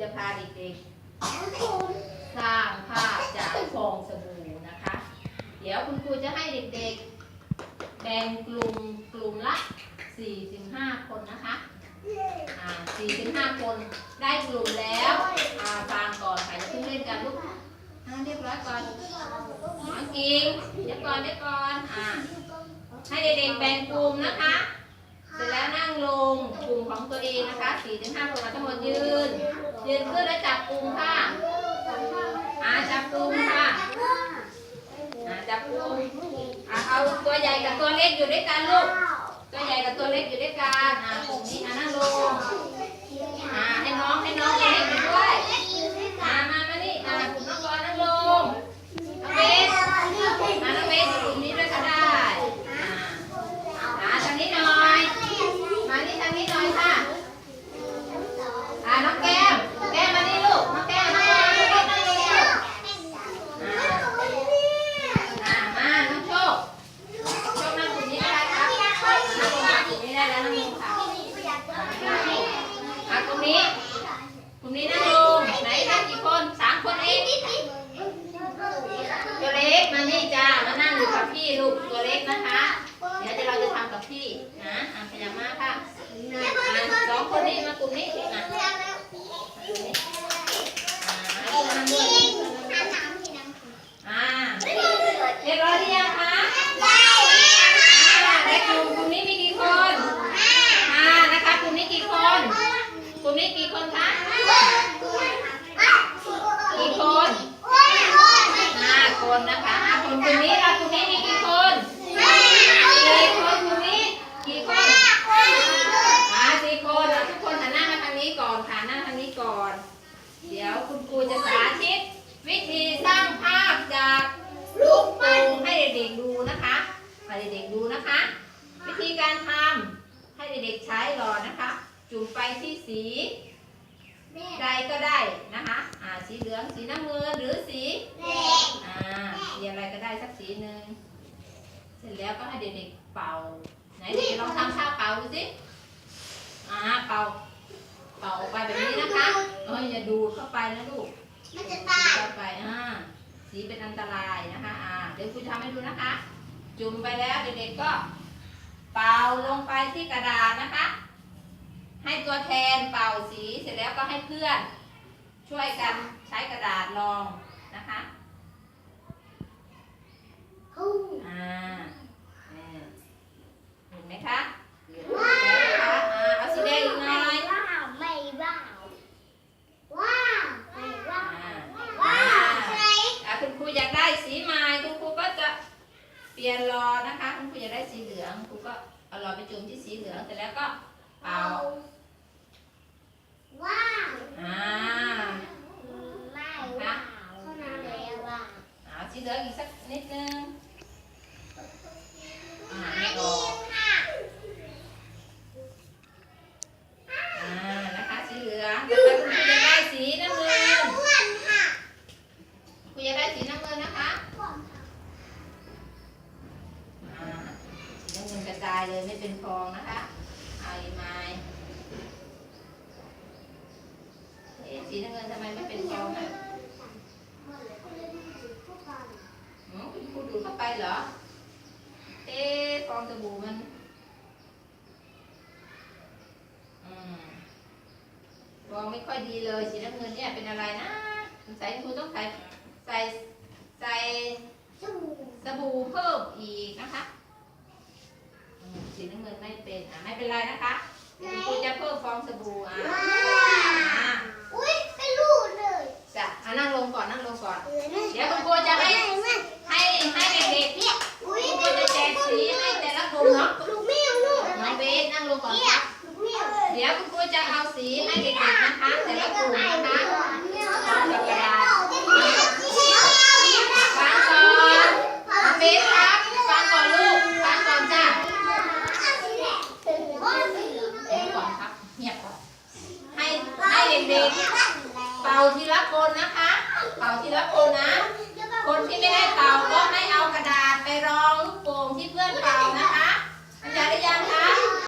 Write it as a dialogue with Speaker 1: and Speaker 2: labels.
Speaker 1: จะพาเด็กๆสร้างภาพจากฟองสบู่นะคะ เดี๋ยวคุณครูจะให้เด็กๆ แบ่งกลุ่มกลุ่มละ 4-5 คนนะคะอ่า4-5 คนได้กลุ่มแล้วอ่าฟังก่อนค่ะอย่าเพิ่งเล่นกันลูกอ่าเรียบร้อยก่อนน้องกิงเดี๋ยวก่อนเดี๋ยวก่อนอ่าให้เด็กๆแบ่งกลุ่มนะคะ เสร็จแล้วนั่งลงกลุ่มของตัวเองนะคะ4-5คนมาทั้งหมดยืน ยืนขึ้นแล้วจับกลุ่มค่ะอาจับกลุ่มค่ะอาจับกลุ่มอาเอาตัวใหญ่กับตัวเล็กอยู่ด้วยกันลูกตัวใหญ่กับตัวเล็กอยู่ด้วยกันอ่ากลุ่มนี้อ่านั่งลงอ่าให้น้องให้น้องเล็กอยู่ด้วยอ่ามามานี่อ่ากลุ่มน้องกอนั่งลงน้องเบสอ่าน้องเบสอยู่กลุ่มนี้ด้วยก็ได้อ่าอ่าทางนี้หน่อย มานี่ทางนี้หน่อยค่ะ อ่าน้องแก้ม แก้มมานี่ลูก น้องแก้มน้องแก้มน้องแก้มนั่งลงนี่ลูกอ่าอ่ามา น้องโชค โชคนั่งกลุ่มนี้ก็ได้ครับนั่งลงมากลุ่มนี้ได้แล้วนั่งลงค่ะ อะกลุ่มนี้กลุ่มนี้นั่งลงไหนนั่งกี่คนสามคนเองตัวเล็กมานี่จ้ามานั่งอยู่กับพี่ลูกตัวเล็กนะคะ เดี๋ยวจะเราจะทำกับพี่นะอะพยายามาค่ะอะสองคนนี้มากลุ่มนี้อะกลุ่มนี้อะให้คนนั่งด้วยอ่าเรียบร้อยหรือยังคะอ่าในกลุ่มกลุ่มนี้มีกี่คนอ่านะคะกลุ่มนี้กี่คน กลุ่มนี้กี่คนคะกี่คนห้าคนนะคะอะก ลุ่มกลุ่มนี้ล่ะกลุ่มนี้มีกี่คนสี่คนกลุ่มนี้กี่คนอ่าสี่คนอะทุกคนหันหน้ามาทางนี้ก่อนค่ะนั่งทางนี้ก่อน เดี๋ยวคุณครูจะสาธิต วิธีสร้างภาพจากลูกโป่งให้เด็กๆดูนะคะให้เด็กๆดูนะคะ วิธีการทำให้เด็กๆใช้หลอดนะคะ จุ่มไปที่สีใดก็ได้นะคะ อ่าสีเหลืองสีน้ำเงินหรือสีาสีอะไรก็ได้ สักสีหนึ่งเสร็จแล้วก็ให้เด็กๆเป่า ไหนเด็กๆลองทำท่าเป่าดูสิอ่าเป่า เป่าออกไปแบบนี้นะคะเอ้ยอย่าดูดเข้าไปนะลูกดูดเข้าไปอ่าสีเป็นอันตรายนะคะอ่าเดี๋ยวครูจะทำให้ดูนะคะ จุ่มไปแล้วเด็กๆก็ เป่าลงไปที่กระดาษนะคะ ให้ตัวแทนเป่าสีเสร็จแล้วก็ให้เพื่อน ช่วยกันใช้กระดาษรองนะคะ อ่านี่ เห็นไหมคะเห็นไหมคะอ่าเอาสีแดงอีกหน่อยอ่าคุณครูอยากได้สีใหม่คุณครูก็จะเปลี่ยนหลอดนะคะ คุณครูอยากได้สีเหลืองคุณครูก็เอาหลอดไปจุ่มที่สีเหลืองเสร็จแล้วก็เป่าอ่าเอาสีเหลืองอีกสักนิดนึงอ่าไม่ออกอ่านะคะสีเหลืองต่อไปคุณครูจะได้สีน้ำเงินคุณจะได้สีน้ำเงินนะคะ อ่าสีน้ำเงิน กระจายเลยไม่เป็นฟองนะคะเอาอีกไหมเอ๊ะสีน้ำเงินทำไมไม่เป็นฟองอะอ๋อคุณครูดูดเข้าไปเหรอ เอ๊ะฟองสบู่มันฟองไม่ค่อยดีเลยสีน้ำเงินเนี่ยเป็นอะไรนะสงสัยครูต้องใส่ใส่ใส่สบู่เพิ่มอีกนะคะ สีน้ำเงินไม่เป็นอะไม่เป็นไรนะคะเดี๋ยวคุณครูจะเพิ่มฟองสบู่อะอะจะอะนั่งลงก่อนนั่งลงก่อน เดี๋ยวคุณครูจะให้ให้ให้เด็กๆคุณครูจะแจกสีให้แต่ละกลุ่มเนาะน้องเบสนั่งลงก่อนครับเดี๋ยวคุณครูจะเอาสีให้เด็กๆนะคะ แต่ละกลุ่มนะคะพร้อมกับกระดาษฟังก่อนน้องเบสครับฟังก่อนลูกฟังก่อนจ้ะเงียบก่อนครับเงียบก่อนให้ให้เด็กๆเป่า ทีละคนนะคะ เป่าทีละคนนะ คนที่ไม่ได้เป่าก็ให้เอากระดาษไปรองลูกโป่งที่เพื่อนเป่านะคะ